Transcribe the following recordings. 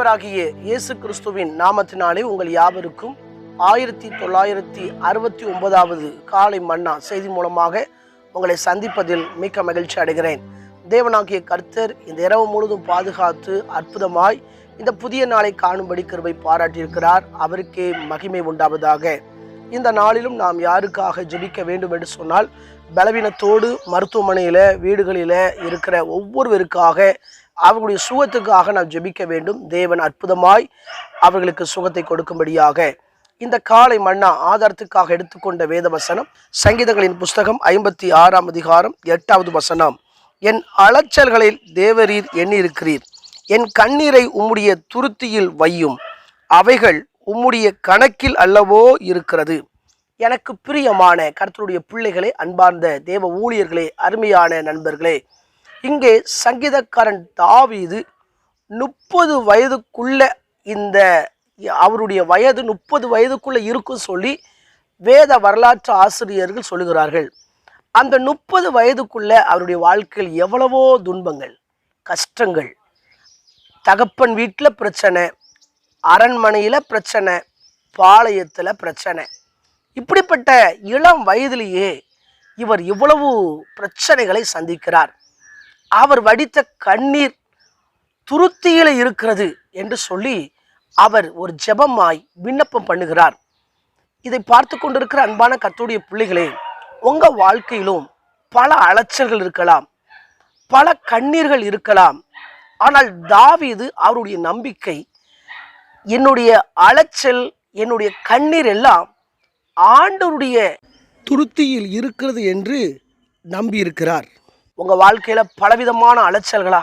ஆண்டவராகிய இயேசு கிறிஸ்துவின் நாமத்தினாலே உங்கள் யாவருக்கும் ஆயிரத்தி தொள்ளாயிரத்தி அறுபத்தி ஒன்பதாவது காலை மன்னா செய்தி மூலமாக உங்களை சந்திப்பதில் மிக்க மகிழ்ச்சி அடைகிறேன். தேவனாகிய கர்த்தர் இந்த இரவு முழுதும் பாதுகாத்து அற்புதமாய் இந்த புதிய நாளை காணும்படி கருவை பாராட்டியிருக்கிறார். அவருக்கே மகிமை உண்டாவதாக. இந்த நாளிலும் நாம் யாருக்காக ஜெபிக்க வேண்டும் என்று சொன்னால் பலவீனத்தோடு மருத்துவமனையில் வீடுகளில் இருக்கிற ஒவ்வொருவருக்காக அவர்களுடைய சுகத்துக்காக நாம் ஜெபிக்க வேண்டும். தேவன் அற்புதமாய் அவர்களுக்கு சுகத்தை கொடுக்கும்படியாக. இந்த காலை மன்னா ஆதாரத்துக்காக எடுத்துக்கொண்ட வேத வசனம் சங்கீதங்களின் புஸ்தகம் ஐம்பத்தி ஆறாம் அதிகாரம் எட்டாவது வசனம். என் அலைச்சல்களில் தேவரீர் எண்ணிருக்கிறீர் என் கண்ணீரை உம்முடைய துருத்தியில் வையும். அவைகள் உம்முடைய கணக்கில் அல்லவோ இருக்கிறது. எனக்கு பிரியமான கருத்தருடைய பிள்ளைகளே அன்பார்ந்த தேவ ஊழியர்களே அருமையான நண்பர்களே இங்கே சங்கீதக்காரன் தாவீது முப்பது வயதுக்குள்ள இந்த அவருடைய வயது முப்பது வயதுக்குள்ளே இருக்கும் சொல்லி வேத வரலாற்று ஆசிரியர்கள் சொல்லுகிறார்கள். அந்த முப்பது வயதுக்குள்ளே அவருடைய வாழ்க்கையில் எவ்வளவோ துன்பங்கள் கஷ்டங்கள் தகப்பன் வீட்டில் பிரச்சனை அரண்மனையில் பிரச்சனை பாளையத்தில் பிரச்சனை. இப்படிப்பட்ட இளம் வயதிலேயே இவர் இவ்வளவு பிரச்சனைகளை சந்திக்கிறார். அவர் வடித்த கண்ணீர் துருத்தியில் இருக்கிறது என்று சொல்லி அவர் ஒரு ஜெபமாய் விண்ணப்பம் பண்ணுகிறார். இதை பார்த்து கொண்டிருக்கிற அன்பான கத்துடைய பிள்ளைகளே உங்கள் வாழ்க்கையிலும் பல அலைச்சல்கள் இருக்கலாம் பல கண்ணீர்கள் இருக்கலாம். ஆனால் தாவீது அவருடைய நம்பிக்கை என்னுடைய அலைச்சல் என்னுடைய கண்ணீர் எல்லாம் ஆண்டவருடைய துருத்தியில் இருக்கிறது என்று நம்பியிருக்கிறார். உங்கள் வாழ்க்கையில் பலவிதமான அலைச்சல்களா?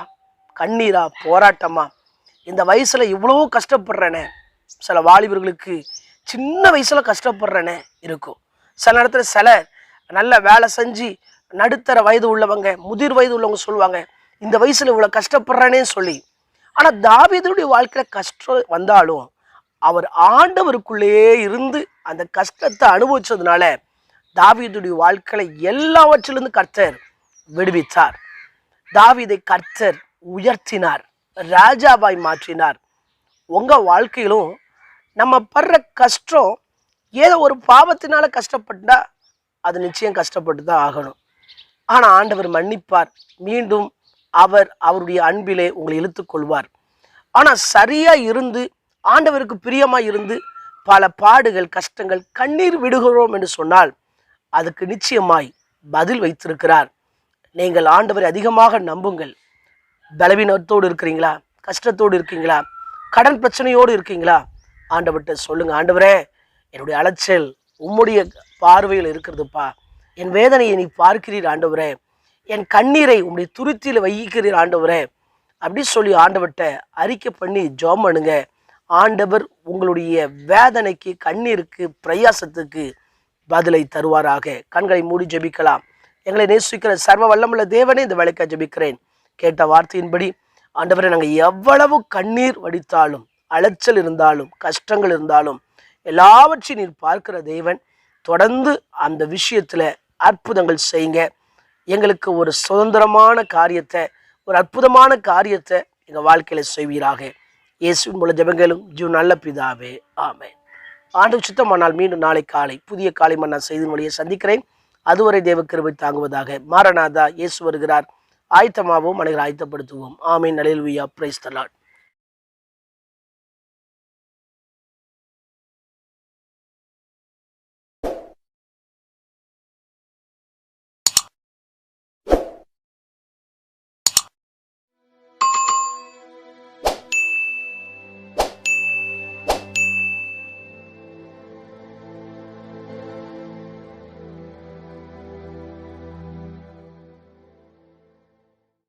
கண்ணீரா? போராட்டமா? இந்த வயசில் இவ்வளோ கஷ்டப்படுறேனே. சில வாலிபர்களுக்கு சின்ன வயசில் கஷ்டப்படுறேனே இருக்கும். சில நேரத்தில் சில நல்ல வேலை செஞ்சு நடுத்தர வயது உள்ளவங்க முதிர் வயது உள்ளவங்க சொல்லுவாங்க இந்த வயசில் இவ்வளோ கஷ்டப்படுறேனே சொல்லி. ஆனால் தாவீதுடைய வாழ்க்கையில் கஷ்டம் வந்தாலும் அவர் ஆண்டவருக்குள்ளேயே இருந்து அந்த கஷ்டத்தை அனுபவிச்சதுனால தாவீதுடைய வாழ்க்கையில் எல்லாவற்றிலிருந்து கர்த்தர் விடுவித்தார். தாவிதை கர்த்தர் உயர்த்தினார் ராஜாவாய் மாற்றினார். உங்கள் வாழ்க்கையிலும் நம்ம படுற கஷ்டம் ஏதோ ஒரு பாவத்தினால கஷ்டப்பட்டா அது நிச்சயம் கஷ்டப்பட்டு தான் ஆகணும். ஆனால் ஆண்டவர் மன்னிப்பார். மீண்டும் அவர் அவருடைய அன்பிலே உங்களை இழுத்துக்கொள்வார் கொள்வார். சரியாக இருந்து ஆண்டவருக்கு பிரியமாக இருந்து பல பாடுகள் கஷ்டங்கள் கண்ணீர் விடுகிறோம் என்று சொன்னால் அதுக்கு நிச்சயமாய் பதில் வைத்திருக்கிறார். நீங்கள் ஆண்டவரை அதிகமாக நம்புங்கள். பலவீனத்தோடு இருக்கிறீங்களா? கஷ்டத்தோடு இருக்கீங்களா? கடன் பிரச்சனையோடு இருக்கீங்களா? ஆண்டவர்கிட்ட சொல்லுங்க. ஆண்டவரே என்னுடைய அலைச்சல் உம்முடைய பார்வையில் இருக்கிறதுப்பா. என் வேதனையை நீ பார்க்கிறீர் ஆண்டவரே. என் கண்ணீரை உம்முடைய துருத்தியில் வைக்கிறீர் ஆண்டவரே. அப்படி சொல்லி ஆண்டவர்கிட்ட அறிக்கை பண்ணி ஜோம் பண்ணுங்க. ஆண்டவர் உங்களுடைய வேதனைக்கு கண்ணீருக்கு பிரயாசத்துக்கு பதிலை தருவாராக. கண்களை மூடி ஜெபிக்கலாம். எங்களை நேசிக்கிற சர்வ வல்லமுள்ள தேவனே இந்த வேலைக்காய் ஜபிக்கிறேன். கேட்ட வார்த்தையின்படி ஆண்டவரை நாங்கள் எவ்வளவு கண்ணீர் வடித்தாலும் அலைச்சல் இருந்தாலும் கஷ்டங்கள் இருந்தாலும் எல்லாவற்றையும் நீர் பார்க்கிற தேவன். தொடர்ந்து அந்த விஷயத்தில் அற்புதங்கள் செய்யுங்க. எங்களுக்கு ஒரு சுதந்திரமான காரியத்தை ஒரு அற்புதமான காரியத்தை எங்கள் வாழ்க்கையில் செய்வீராக. இயேசுவின் மூல ஜபங்களும் ஜீவ நல்ல பிதாவே. ஆமே ஆண்டு சுத்தமானால் மீண்டும் நாளை காலை புதிய காலை மன்னா செய்தி மொழியை சந்திக்கிறேன். அதுவரை தேவ கிருபை தாங்குவதாக மாரநாதா இயேசு வருகிறார். ஆயத்தமாவோம் மனிதர் ஆயத்தப்படுத்துவோம். ஆமீன். நலில்வியா பிரைஸ் தலாட்